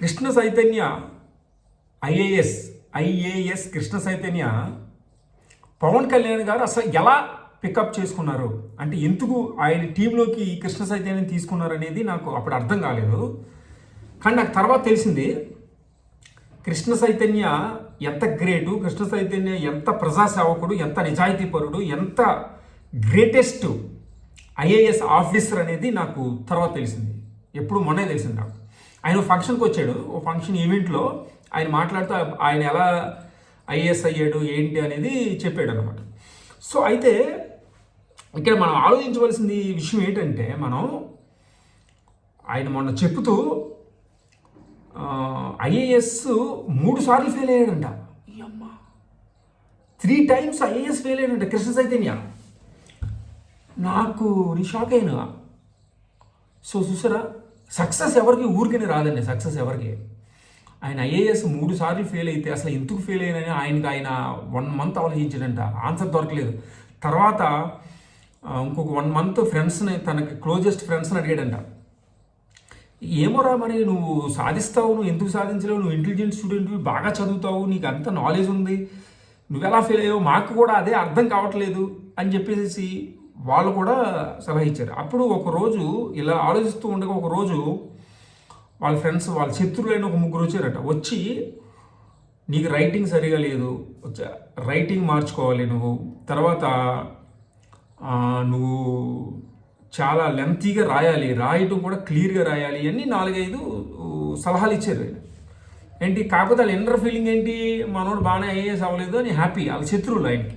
Krishna Chaitanya IAS IAS Krishna Chaitanya Pawan Kalyan గారు అసలు ఎలా పికప్ చేసుకున్నారు? అంటే ఎందుకు ఆయన టీంలోకి కృష్ణ చైతన్యం తీసుకున్నారు అనేది నాకు అప్పుడు అర్థం కాలేదు. కానీ నాకు తర్వాత తెలిసింది కృష్ణ చైతన్య ఎంత గ్రేటు కృష్ణ చైతన్య ఎంత ప్రజాసేవకుడు ఎంత నిజాయితీపరుడు ఎంత గ్రేటెస్ట్ ఐఏఎస్ ఆఫీసర్ అనేది నాకు తర్వాత తెలిసింది. ఎప్పుడు మొన్నే తెలిసింది నాకు. ఆయన ఒక ఫంక్షన్కి వచ్చాడు. ఓ ఫంక్షన్ ఈవెంట్లో ఆయన మాట్లాడుతూ ఆయన ఎలా ఐఏఎస్ అయ్యాడు ఏంటి అనేది చెప్పాడు అనమాట సో అయితే ఇక్కడ మనం ఆలోచించవలసింది విషయం ఏంటంటే మనం ఆయన మొన్న చెప్తూ ఐఏఎస్ మూడు సార్లు ఫెయిల్ అయ్యాడంట. త్రీ టైమ్స్ ఐఏఎస్ ఫెయిల్ అయ్యాడంట కృష్ణ చైతన్య. నాకు నీ షాక్ అయినా సో చూసారా? సక్సెస్ ఎవరికి? ఊరికని రాదండి సక్సెస్ ఎవరికి? ఆయన ఐఏఎస్ మూడు సార్లు ఫెయిల్ అయితే అసలు ఎందుకు ఫెయిల్ అయినని ఆయనకి ఆయన వన్ మంత్ ఆలోచించాడంట. ఆన్సర్ దొరకలేదు. తర్వాత ఇంకొక వన్ మంత్ ఫ్రెండ్స్ని తనకి క్లోజెస్ట్ ఫ్రెండ్స్ని అడిగాడంట. ఏమోరా మరి నువ్వు సాధిస్తావు నువ్వు ఎందుకు సాధించలేవు నువ్వు ఇంటెలిజెంట్ స్టూడెంట్ బాగా చదువుతావు నీకు అంత నాలెడ్జ్ ఉంది. నువ్వు ఎలా ఫెయిల్ అయ్యావు? మాకు కూడా అదే అర్థం కావట్లేదు అని చెప్పేసి వాళ్ళు కూడా సలహా ఇచ్చారు. అప్పుడు ఒక రోజు ఇలా ఆలోచిస్తూ ఉండగా ఒక రోజు వాళ్ళ ఫ్రెండ్స్ వాళ్ళ శత్రువులైన ఒక ముగ్గురు వచ్చారట. వచ్చి నీకు రైటింగ్ సరిగా లేదు. రైటింగ్ మార్చుకోవాలి నువ్వు. తర్వాత నువ్వు చాలా లెంతీగా రాయాలి. రాయటం కూడా క్లియర్గా రాయాలి అని నాలుగైదు సలహాలు ఇచ్చారు ఏంటి? కాకపోతే వాళ్ళ ఇన్నర్ ఫీలింగ్ ఏంటి? మనోడు బాగానే ఐఏఎస్ అవ్వలేదు అని హ్యాపీ. వాళ్ళ శత్రువులు ఆయనకి.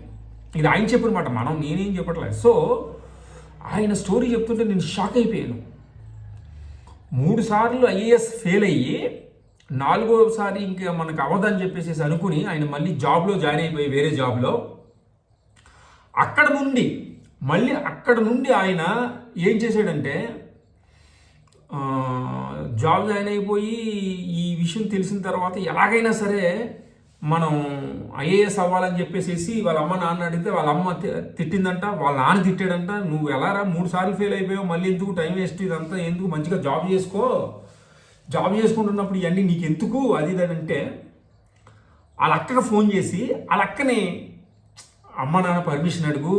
ఇది ఆయన చెప్పనమాట మనం నేనేం చెప్పట్లేదు సో ఆయన స్టోరీ చెప్తుంటే నేను షాక్ అయిపోయాను. మూడు సార్లు ఐఏఎస్ ఫెయిల్ అయ్యి నాలుగోసారి ఇంకా మనకు అవ్వదని చెప్పేసి అనుకుని ఆయన మళ్ళీ జాబ్లో జాయిన్ అయిపోయి వేరే జాబ్లో. అక్కడ నుండి మళ్ళీ అక్కడ నుండి ఆయన ఏం చేశాడంటే జాబ్ జాయిన్ అయిపోయి ఈ విషయం తెలిసిన తర్వాత ఎలాగైనా సరే మనం ఐఏఎస్ అవ్వాలని చెప్పేసి వాళ్ళ అమ్మ నాన్న అడిగితే వాళ్ళ అమ్మ తిట్టిందంట వాళ్ళ నాన్న తిట్టాడంట నువ్వు ఎలారా మూడు సార్లు ఫెయిల్ అయిపోయావు మళ్ళీ ఎందుకు టైం వేస్ట్? ఇదంతా ఎందుకు? మంచిగా జాబ్ చేసుకో. జాబ్ చేసుకుంటున్నప్పుడు ఇవన్నీ నీకు ఎందుకు అది ఇది అని అంటే వాళ్ళ అక్కకి ఫోన్ చేసి వాళ్ళ అక్కని అమ్మ నాన్న పర్మిషన్ అడుగు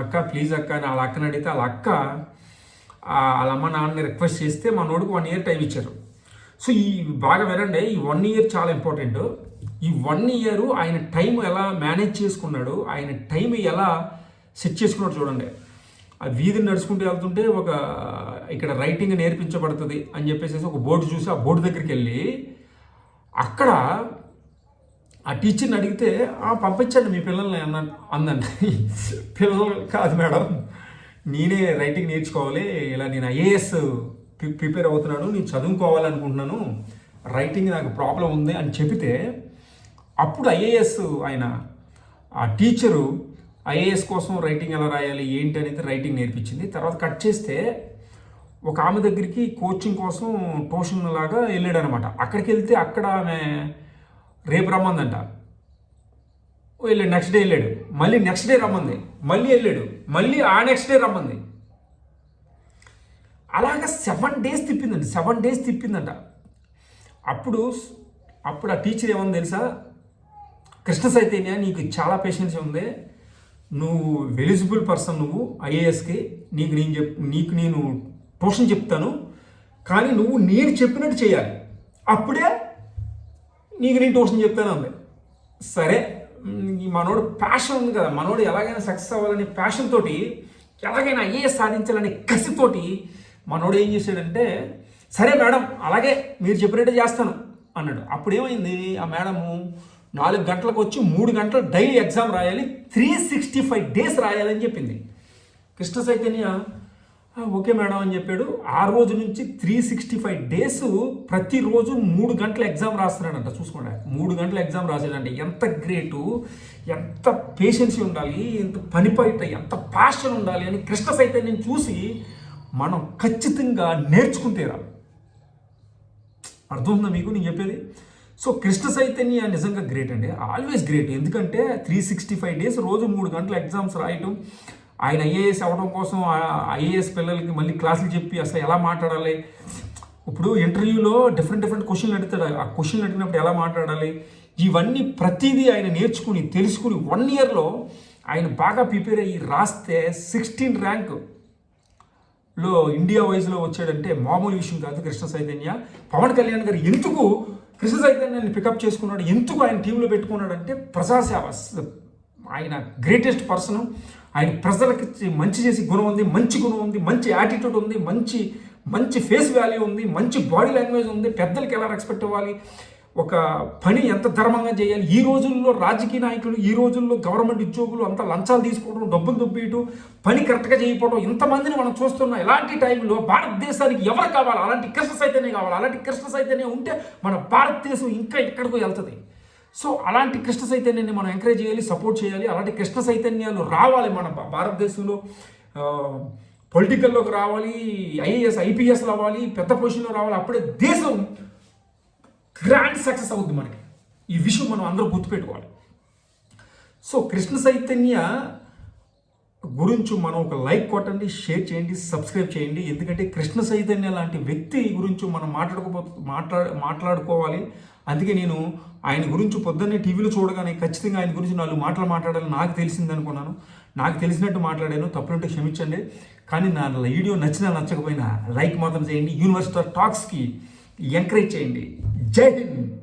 అక్క ప్లీజ్ అక్క అని వాళ్ళ అక్కని అడిగితే వాళ్ళ అక్క వాళ్ళ అమ్మ నాన్నని రిక్వెస్ట్ చేస్తే మా నోడికి వన్ ఇయర్ టైం ఇచ్చారు. సో ఈ బాగా వినండి ఈ వన్ ఇయర్ చాలా ఇంపార్టెంట్. ఈ వన్ ఇయర్ ఆయన టైం ఎలా మేనేజ్ చేసుకున్నాడు ఆయన టైం ఎలా సెట్ చేసుకున్నాడు చూడండి. ఆ వీధిని నడుచుకుంటూ వెళ్తుంటే ఒక ఇక్కడ రైటింగ్ నేర్పించబడుతుంది అని చెప్పేసి ఒక బోర్డు చూసి ఆ బోర్డు దగ్గరికి వెళ్ళి అక్కడ ఆ టీచర్ని అడిగితే పంపించండి మీ పిల్లల్ని అన్న అందండి పిల్లలు కాదు మేడం నేనే రైటింగ్ నేర్చుకోవాలి. ఇలా నేను ఐఏఎస్ ప్రిపేర్ అవుతున్నాను నేను చదువుకోవాలనుకుంటున్నాను. రైటింగ్ నాకు ప్రాబ్లం ఉంది అని చెబితే అప్పుడు ఐఏఎస్ ఆయన ఆ టీచరు ఐఏఎస్ కోసం రైటింగ్ ఎలా రాయాలి ఏంటి అనేది రైటింగ్ నేర్పించింది. తర్వాత కట్ చేస్తే ఒక ఆమె దగ్గరికి కోచింగ్ కోసం ట్యూషన్ లాగా వెళ్ళాడు అనమాట అక్కడికి వెళ్తే అక్కడ ఆమె రేపు రమ్మందంట. వెళ్ళాడు నెక్స్ట్ డే వెళ్ళాడు. మళ్ళీ నెక్స్ట్ డే రమ్మంది. మళ్ళీ వెళ్ళాడు. మళ్ళీ ఆ నెక్స్ట్ డే రమ్మంది. అలాగ సెవెన్ డేస్ తిప్పిందండి. సెవెన్ డేస్ తిప్పిందంట. అప్పుడు అప్పుడు ఆ టీచర్ ఏమని తెలుసా? కృష్ణ చైతన్య నీకు చాలా పేషెన్స్ ఉంది. నువ్వు ఎలిజిబుల్ పర్సన్ నువ్వు ఐఏఎస్కి నీకు నేను చెప్ నీకు నేను ట్యూషన్ చెప్తాను. కానీ నువ్వు నేను చెప్పినట్టు చేయాలి. అప్పుడే నీకు నేను ట్యూషన్ చెప్తాను అంది. సరే ఈ మనోడు ప్యాషన్ ఉంది కదా. మనోడు ఎలాగైనా సక్సెస్ అవ్వాలనే ప్యాషన్ తోటి ఎలాగైనా ఐఏఎస్ సాధించాలనే కసితోటి మనోడు ఏం చేశాడంటే సరే మేడం అలాగే మీరు చెప్పినట్టు చేస్తాను అన్నాడు. అప్పుడు ఏమైంది ఆ మేడము నాలుగు గంటలకు వచ్చి మూడు గంటలు డైలీ ఎగ్జామ్ రాయాలి త్రీ సిక్స్టీ ఫైవ్ డేస్ రాయాలని చెప్పింది. కృష్ణ చైతన్య ఓకే మేడం అని చెప్పాడు. ఆ రోజు నుంచి త్రీ సిక్స్టీ ఫైవ్ డేస్ ప్రతిరోజు మూడు గంటల ఎగ్జామ్ రాస్తున్నాడంట చూసుకోండి. మూడు గంటల ఎగ్జామ్ రాసాడంటే ఎంత గ్రేటు ఎంత పేషెన్సీ ఉండాలి ఎంత పనిపైట ఎంత ప్యాషన్ ఉండాలి అని కృష్ణ చైతన్యం చూసి మనం ఖచ్చితంగా నేర్చుకుంటే అర్థం ఉందా మీకు నేను చెప్పేది? సో కృష్ణ చైతన్య నిజంగా గ్రేట్ అండి. ఆల్వేస్ గ్రేట్ ఎందుకంటే త్రీ సిక్స్టీ ఫైవ్ డేస్ రోజు మూడు గంటల ఎగ్జామ్స్ రాయటం ఆయన ఐఏఎస్ అవ్వడం కోసం ఐఏఎస్ పిల్లలకి మళ్ళీ క్లాసులు చెప్పి అసలు ఎలా మాట్లాడాలి? ఇప్పుడు ఇంటర్వ్యూలో డిఫరెంట్ డిఫరెంట్ క్వశ్చన్లు అడుగుతాడు. ఆ క్వశ్చన్లు అడిగినప్పుడు ఎలా మాట్లాడాలి? ఇవన్నీ ప్రతిదీ ఆయన నేర్చుకుని తెలుసుకుని వన్ ఇయర్లో ఆయన బాగా ప్రిపేర్ అయ్యి రాస్తే సిక్స్టీన్ ర్యాంక్లో ఇండియా వైజ్లో వచ్చాడంటే మామూలు విషయం కాదు కృష్ణ చైతన్య. పవన్ కళ్యాణ్ గారు ఎందుకు కృష్ణ చైతన్యాన్ని పికప్ చేసుకున్నాడు. ఎందుకు ఆయన టీంలో పెట్టుకున్నాడంటే ప్రజాసేవ ఆయన గ్రేటెస్ట్ పర్సన్ ఆయన ప్రజలకి మంచి చేసి గుణం ఉంది మంచి గుణం ఉంది మంచి యాటిట్యూడ్ ఉంది మంచి మంచి ఫేస్ వాల్యూ ఉంది మంచి బాడీ లాంగ్వేజ్ ఉంది. పెద్దలకి ఎలా రెస్పెక్ట్ ఇవ్వాలి? ఒక పని ఎంత ధర్మంగా చేయాలి? ఈ రోజుల్లో రాజకీయ నాయకులు ఈ రోజుల్లో గవర్నమెంట్ ఉద్యోగులు అంత లంచాలు తీసుకోవడం డబ్బులు దుబ్బేయటం పని కరెక్ట్గా చేయకపోవడం ఇంతమందిని మనం చూస్తున్నాం ఇలాంటి టైంలో భారతదేశానికి ఎవరు కావాలి? అలాంటి కృష్ణ అయితేనే కావాలి. అలాంటి కృష్ణ అయితేనే ఉంటే మన భారతదేశం ఇంకా ఎక్కడికో వెళ్తుంది. సో అలాంటి కృష్ణ చైతన్యాన్ని మనం ఎంకరేజ్ చేయాలి సపోర్ట్ చేయాలి. అలాంటి కృష్ణ చైతన్యాలు రావాలి మన భారతదేశంలో. పొలిటికల్లోకి రావాలి ఐఏఎస్ ఐపీఎస్లు అవ్వాలి పెద్ద పొజిషన్లో రావాలి. అప్పుడే దేశం గ్రాండ్ సక్సెస్ అవుద్ది మనకి. ఈ విషయం మనం అందరూ గుర్తుపెట్టుకోవాలి. సో కృష్ణ చైతన్య గురించి మనం ఒక లైక్ కొట్టండి షేర్ చేయండి సబ్స్క్రైబ్ చేయండి. ఎందుకంటే కృష్ణ చైతన్య లాంటి వ్యక్తి గురించి మనం మాట్లాడుకోబో మాట్లా మాట్లాడుకోవాలి. అందుకే నేను ఆయన గురించి పొద్దున్నే టీవీలో చూడగానే ఖచ్చితంగా ఆయన గురించి నాలుగు మాటలు మాట్లాడాలని నాకు తెలిసింది అనుకున్నాను. నాకు తెలిసినట్టు మాట్లాడాను తప్పులుంటే క్షమించండి. కానీ నా వీడియో నచ్చినా నచ్చకపోయినా లైక్ మాత్రం చేయండి. యూనివర్సిటీ టాక్స్కి ఎంకరేజ్ చేయండి. జై హింద్.